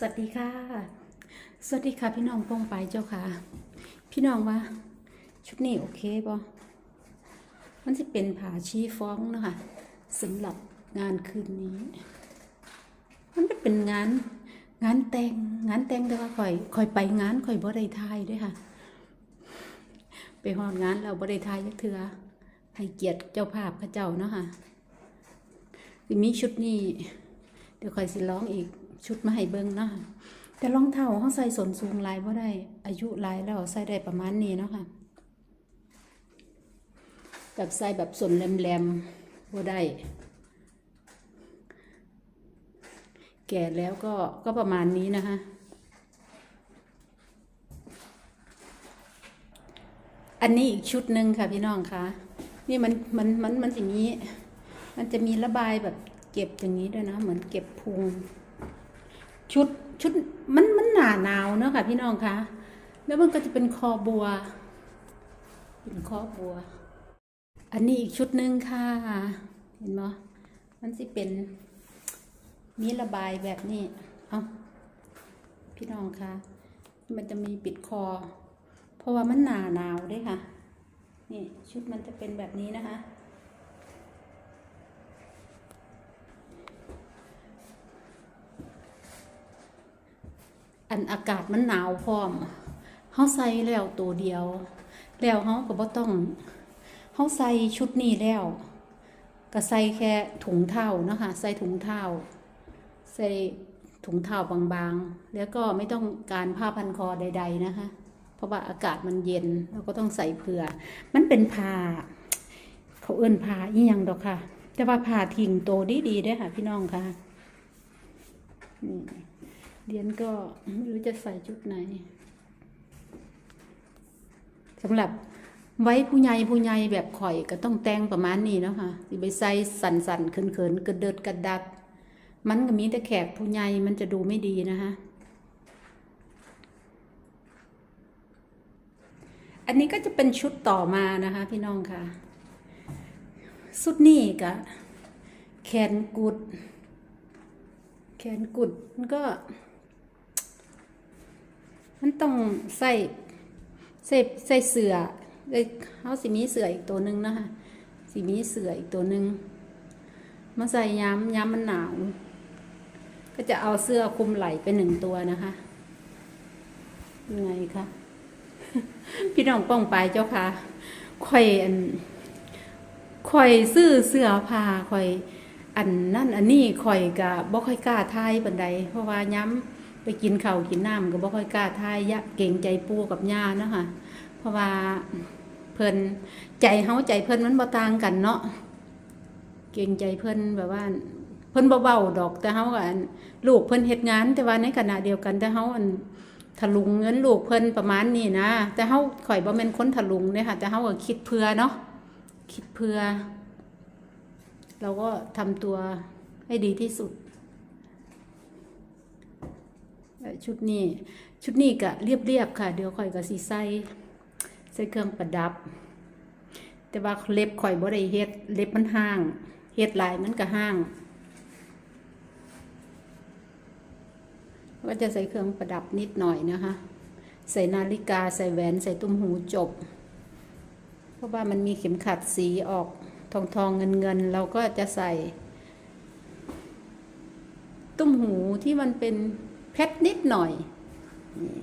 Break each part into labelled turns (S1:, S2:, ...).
S1: สวัสดีค่ะ สวัสดีค่ะ พี่น้องปองไปเจ้าค่ะ พี่น้องว่า ชุดนี้โอเคบ่มันจะเป็นผาชีฟ้องนะคะสำหรับงานคืนนี้ มันจะเป็นงาน งานแต่งงานแต่งแต่ว่าคอยคอยไปงานคอยบ่ได้ทายด้วยค่ะ ไปฮอดงานเราบ่ได้ทายยักเถือให้เกียรติเจ้าภาพเขาเจ้าเนาะค่ะมีชุดนี้ เดี๋ยวคอยสิร้องอีก ชุดมาให้เบิ่งเนาะค่ะแต่รองเท้าเขาใส่ส้นสูงหลายบ่ได้ อายุหลายแล้วใส่ได้ประมาณนี้เนาะค่ะแบบใส่แบบส้นแหลมๆบ่ได้แก่แล้วก็ก็ประมาณนี้นะคะอันนี้อีกชุดหนึ่งค่ะพี่น้องคะนี่มันมันมันมันจะมีมันจะมีระบายแบบเก็บอย่างนี้ด้วยนะ เหมือนเก็บพุง ชุดชุดมันมันหนาหนาวเนอะค่ะ พี่น้องคะแล้วมันก็จะเป็นคอบัว เป็นคอบัว อันนี้อีกชุดหนึ่งค่ะ เห็นไหมมันสิเป็น มีระบายแบบนี้ เอาพี่น้องคะมันจะมีปิดคอ เพราะว่ามันหนาหนาวด้วยค่ะ นี่ชุดมันจะเป็นแบบนี้นะคะ อันอากาศมันหนาวพร้อมเฮาใส่แล้วตัวเดียว แล้วเฮาก็บ่ต้องเฮาใส่ชุดนี้แล้ว ก็ใส่แค่ถุงเท้านะคะใส่ถุงเท้าใส่ถุงเท้าบางๆ แล้วก็ไม่ต้องการผ้าพันคอใด ๆนะคะ เพราะว่าอากาศมันเย็นเราก็ต้องใส่เผื่อ มันเป็นผ้าเขาเอื้นผ้าอีหยังดอกค่ะ แต่ว่าผ้าทิ้งโตดีๆด้อค่ะ พี่น้องค่ะนี่ เรียนก็ไม่รู้จะใส่ชุดไหนสำหรับไว้ผู้ใหญ่ผู้ใหญ่แบบข่อยก็ต้องแต่งประมาณนี้เนาะค่ะสิไปใส่สันสันเขินเขินกระเดิดกระดักมันก็มีแต่แขกผู้ใหญ่มันจะดูไม่ดีนะคะอันนี้ก็จะเป็นชุดต่อมานะคะ พี่น้องค่ะสุดนี่กะแขนกุด แขนกุดมันก็ มันต้องใส่ใส่ใส่เสือเอ้ยเขาสิมีเสืออีกตัวหนึ่งนะคะสิมีเสืออีกตัวหนึ่งมาใส่ย้ำย้ำมันหนาว ก็จะเอาเสื้อคลุมไหล่ไปหนึ่งตัวนะคะยังไงคะพี่น้องป้องไปเจ้าค่ะข่อยอันข่อยซื้อเสื้อผ้าข่อยอันนั่นอันนี้ข่อยก็บ่ค่อยกล้าทายปานใดเพราะว่าย้ำ ไปกินเข้ากินน้ำก็บ่ค่อยกล้าทายยะเก่งใจปูกับย่าเนาะค่ะเพราะว่าเพิ่นใจเฮาใจเพิ่นมันบ่ต่างกันเนาะเก่งใจเพิ่นแบบว่า เพิ่นบ่เว้าดอกแต่เฮาก็อันลูกเพิ่นเฮ็ดงาน แต่ว่าในขณะเดียวกันแต่เฮาอันทะลุงเงินลูกเพิ่นประมาณนี้นะ แต่เฮาข่อยบ่แม่นคนทะลุงเด้ค่ะแต่เฮาก็คิดเพื่อเนาะคิดเพื่อ เราก็ทำตัวให้ดีที่สุดเอ่อ ชุดนี้ ชุดนี้ก็เรียบๆค่ะ เดี๋ยวข่อยก็สิใส่ใส่เครื่องประดับ แต่ว่าเล็บข่อยบ่ได้เฮ็ดเล็บมันห่างเฮ็ดลายมันก็ห่างก็จะใส่เครื่องประดับนิดหน่อยนะคะ ใส่นาฬิกาใส่แหวนใส่ตุ้มหูจบ เพราะว่ามันมีเข็มขัดสีออกทองทองเงินเงินเราก็จะใส่ ตุ้มหูที่มันเป็น เพชรนิดหน่อยนี่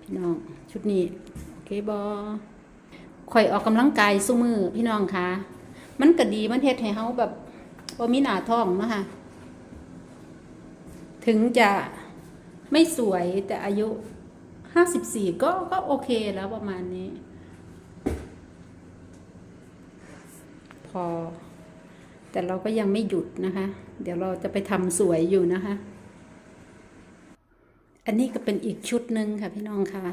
S1: พี่น้องชุดนี้โอเคบอข่อยออกกำลังกายสู้มือพี่น้องคะมันก็ดีมันเฮ็ดให้เฮาแบบบ่มีหน้าท้องเนาะคะถึงจะไม่สวยแต่อายุห้าสิบสี่ก็ก็โอเคแล้วประมาณนี้ พอ แต่เราก็ยังไม่หยุดนะคะ เดี๋ยวเราจะไปทำสวยอยู่นะคะ อันนี้ก็เป็นอีกชุดหนึ่งค่ะพี่น้องค่ะ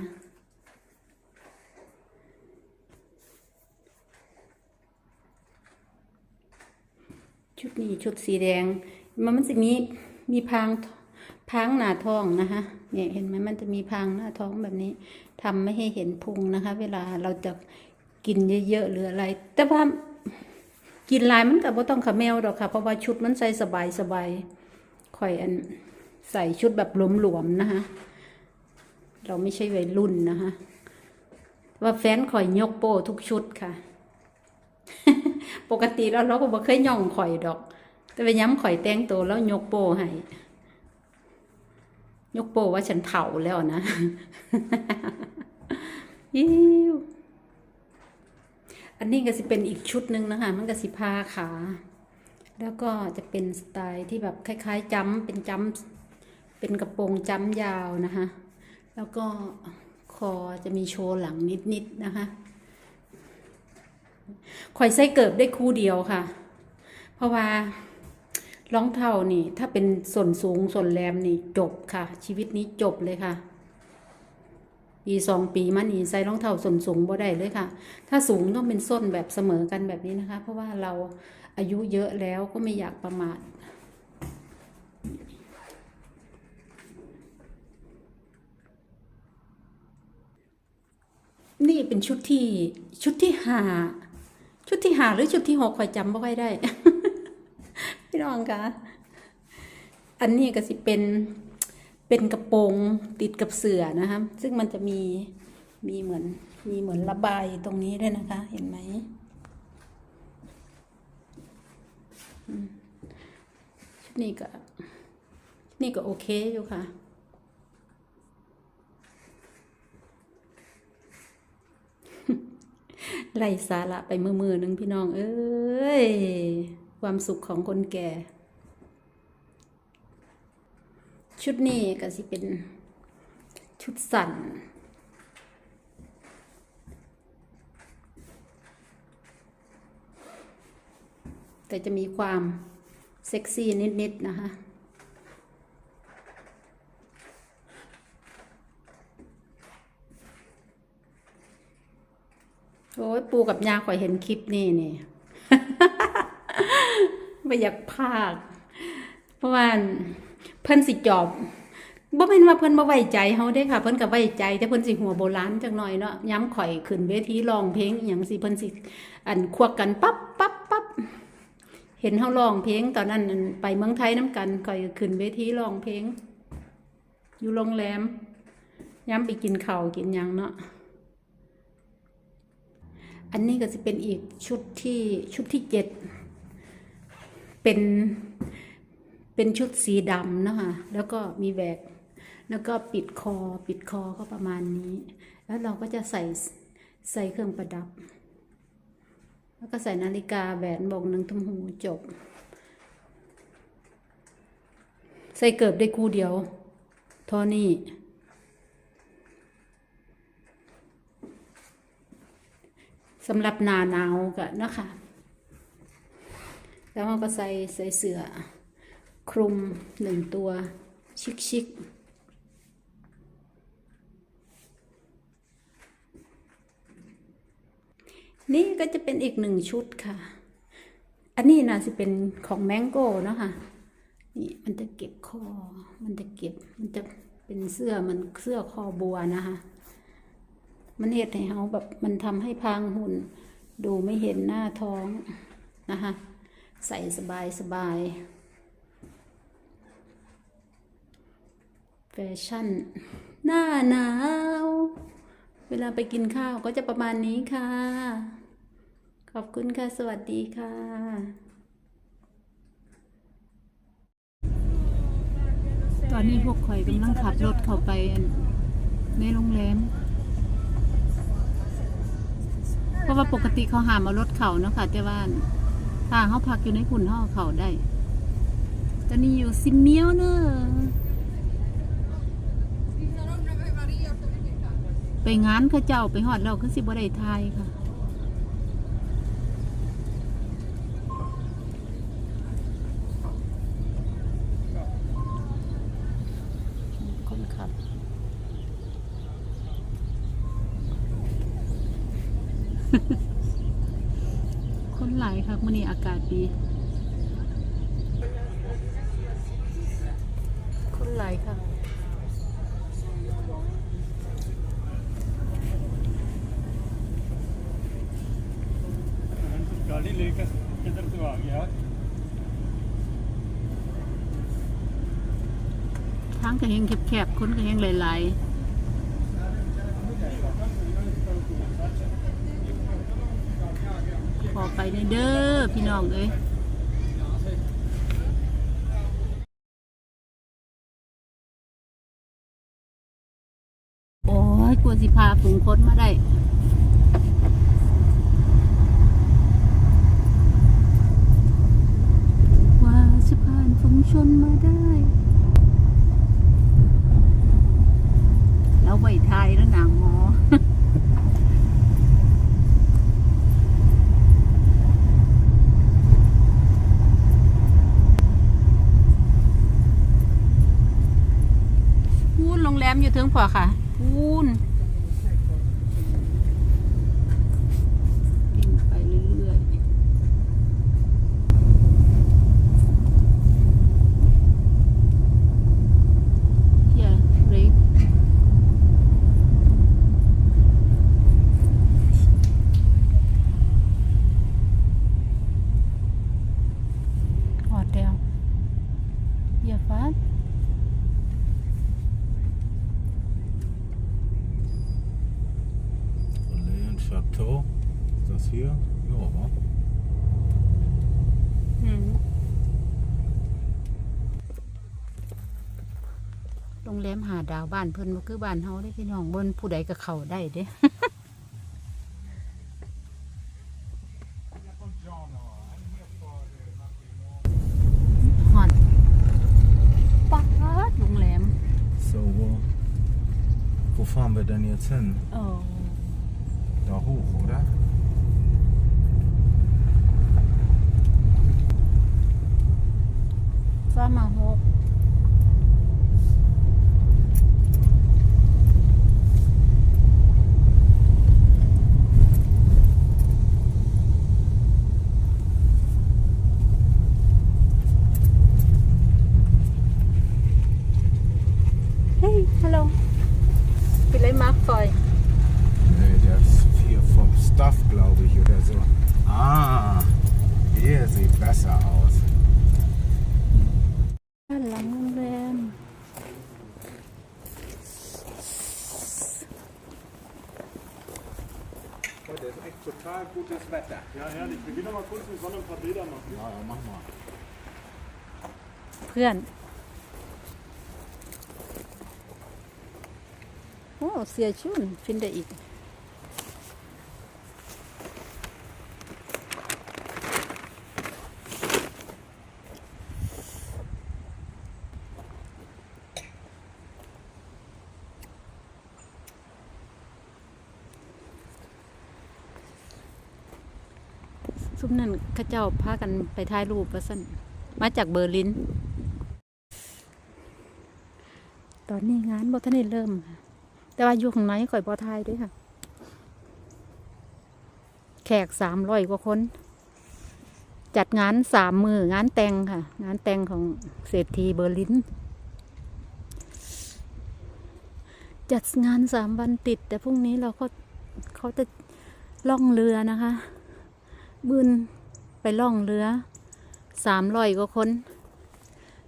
S1: ชุดนี้ชุดสีแดง มันมันจะมีมีพางพางหน้าท้องนะคะเนี่ยเห็นไหมมันจะมีพางหน้าท้องแบบนี้ทำไม่ให้เห็นพุงนะคะ เวลาเราจะกินเยอะๆหรืออะไร แต่ว่ากินลายมันก็บ่ต้องขะแมวดอกค่ะ เพราะว่าชุดมันใส่สบายสบายๆข่อยอัน ใส่ชุดแบบหลวมๆนะคะเราไม่ใช่วัยรุ่นนะคะว่าแฟนข่อยยกโป้ทุกชุดค่ะ ปกติแล้วเราก็บ่เคยย่องข่อยดอก แต่ไปย้ำข่อยแต่งตัวแล้วยกโป้ให้ยกโป้ว่าฉันเฒ่าแล้วนะยิวอันนี้ก็สิเป็นอีกชุดหนึ่งนะคะ มันก็สิพาขา แล้วก็จะเป็นสไตล์ที่แบบคล้าย ๆจ้ำเป็นจ้ำ เป็นกระโปรงจ้ำยาวนะคะ แล้วก็คอจะมีโชว์หลังนิดๆนะคะข่อยใส่เกิบได้คู่เดียวค่ะ เพราะว่ารองเท้านี่ ถ้าเป็นส่วนสูงส่วนแรมนี่จบค่ะ ชีวิตนี้จบเลยค่ะ ปีสองปีมานี่ใส่รองเท้าส่วนสูงบ่ได้เลยค่ะ ถ้าสูงต้องเป็นส้นแบบเสมอกันแบบนี้นะคะ เพราะว่าเราอายุเยอะแล้วก็ไม่อยากประมาท นี่เป็นชุดที่ชุดที่หาชุดที่หาหรือชุดที่หกคอยจำไม่ค่อยได้ พี่น้องคะอันนี้ก็สิเป็นเป็นกระโปรงติดกับเสื่อนะคะซึ่งมันจะมีมีเหมือนมีเหมือนระบายตรงนี้ด้วยนะคะ เห็นไหมชุดนี้ก็นี้ก็โอเคอยู่ค่ะ ไล่สาระไปมือมือหนึ่งพี่น้อง เอ้ย ความสุขของคนแก่ ชุดนี้ก็สิเป็นชุดสั่นแต่จะมีความเซ็กซี่นิด ๆ นะคะ โอ้ยปูกับยาข่อยเห็นคลิปนี่นี่ไม่อยากพากเพราะว่าเพิ่นสิจอบบ่แม่นว่าเพิ่นบ่ไว้ใจเฮาเด้ค่ะ เพิ่นก็ไว้ใจ แต่เพิ่นสิหัวโบราณจักหน่อยเนาะย้ำข่อยขึ้นเวทีร้องเพลงอหยังสิเพิ่นสิอันควักกันปั๊บปั๊บปั๊บเห็นเฮาร้องเพลงตอนนั้นไปเมืองไทยน้ำกันข่อยขึ้นเวทีร้องเพลง อยู่โรงแรมย้ำไปกินข้าวกินหยังเนาะ อันนี้ก็จะเป็นอีกชุดที่ชุดที่เจ็ดเป็นเป็นชุดสีดำนะคะแล้วก็มีแหวกแล้วก็ปิดคอปิดคอก็ประมาณนี้ แล้วเราก็จะใส่ใส่เครื่องประดับ แล้วก็ใส่นาฬิกาแหวนบงหนึ่งทุ่มหูจบ ใส่เกิบได้คู่เดียวทอนี้ สำหรับหนาหนาวก็นะคะแล้วเราก็ใส่ใส่เสื้อคลุมหนึ่งตัวชิกชิกๆนี่ก็จะเป็นอีกหนึ่งชุดค่ะ อันนี้นะสิเป็นของแมงโก้นะคะนี่มันจะเก็บคอ มันจะเก็บ มันจะเป็นเสื้อมันเสื้อคอบัวนะคะ มันเห็ดให้เฮาแบบมันทำให้พางหุ่น ดูไม่เห็นหน้าท้องนะคะใส่สบายสบายแฟชั่น หน้าหนาว เวลาไปกินข้าวก็จะประมาณนี้ค่ะ ขอบคุณค่ะ สวัสดีค่ะตอนนี้พวกข่อยกำลังขับรถเข้าไปในโรงแรม เพราะว่าปกติเขาหามเอารถเขาเนาะค่ะแต่ว่าถ้าเขาพักอยู่ในหุ่นห่อเขาได้ตอนนี้อยู่ซิมเมียวเนอะไปงานข้าเจ้าไปหอดเราคือสิบ่ได้ทายค่ะ คนไหลครับวันนี้อากาศดี คนไหลค
S2: รับทั้งกัว
S1: ทั้งก็ยังแคบๆคนก็ยังหลายๆ ไปเด้อพี่น้องเอ้ยโอ้ยกลัวสิพาฝูงคนมาได้ว่าจะผ่านฝูงชนมาได้ แล้วไว้ทายแล้วหนังหมอ พูนโรงแร ว่าค่ะ พูนกินไปเรื่อยๆเฮียเรกฮอเทลเฮียฟ้า
S2: Relais und Chateau. Ist das hier? Ja, wa?
S1: อืมโรง แรมหาดาวบ้านเพิ่นบ่คือบ้านเฮาเด้พี่น้องเบิ่นผู้ใดก็เข้าได้เด้ ฮอดป๊าดโรงแรม
S2: So, wo, wo fahren wir denn jetzt hin?
S1: เออ
S2: Stuff, glaube ich, oder so. Ah, der sieht besser aus.
S1: Oh, Langenbeeren.
S3: Heute ist echt total gutes Wetter.
S4: Ja, herrlich. Wir gehen noch mal kurz in die Sonne ein paar Bilder machen.
S2: Ja, ja, mach mal.
S1: Brian. Oh, sehr schön, finde ich. ซุมนั้นข้าเจ้าพากันไปถ่ายรูปว่าสั่นมาจากเบอร์ลิน ตอนนี้งานบ่ทันได้เริ่มค่ะ แต่ว่าอยู่ข้างในข่อยบ่ทายด้วยค่ะ แขกสามร้อยกว่าคน จัดงานสามมืองานแต่งค่ะ งานแต่งของเศรษฐีเบอร์ลิน จัดงานสามวันติด แต่พรุ่งนี้เราก็เขาจะล่องเรือนะคะ บืนไปล่องเรือสามร้อยกว่าคน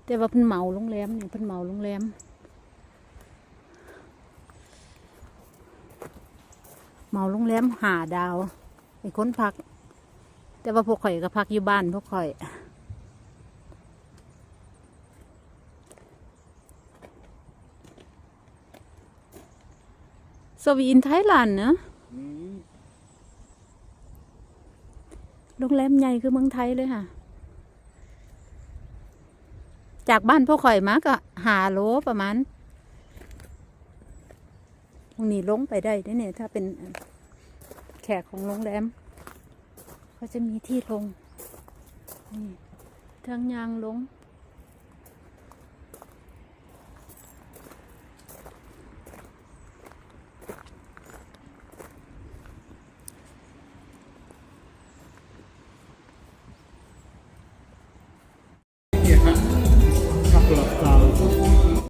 S1: แต่ว่าเพิ่นเหมาโรงแรมเนี่ยเพิ่นเหมาโรงแรมเหมาโรงแรมหาดาวไอ้คนพัก แต่ว่าพวกข่อยก็พักอยู่บ้านพวกข่อย So wie in Thailand เนอะ โรงแรมใหญ่คือเมืองไทยเลยค่ะ จากบ้านพ่อข่อยมาก็หาโลประมาณตรงนี้ลงไปได้เด้อเนี่ย ถ้าเป็นแขกของโรงแรมเขาจะมีที่ลง นี่ทางยางลง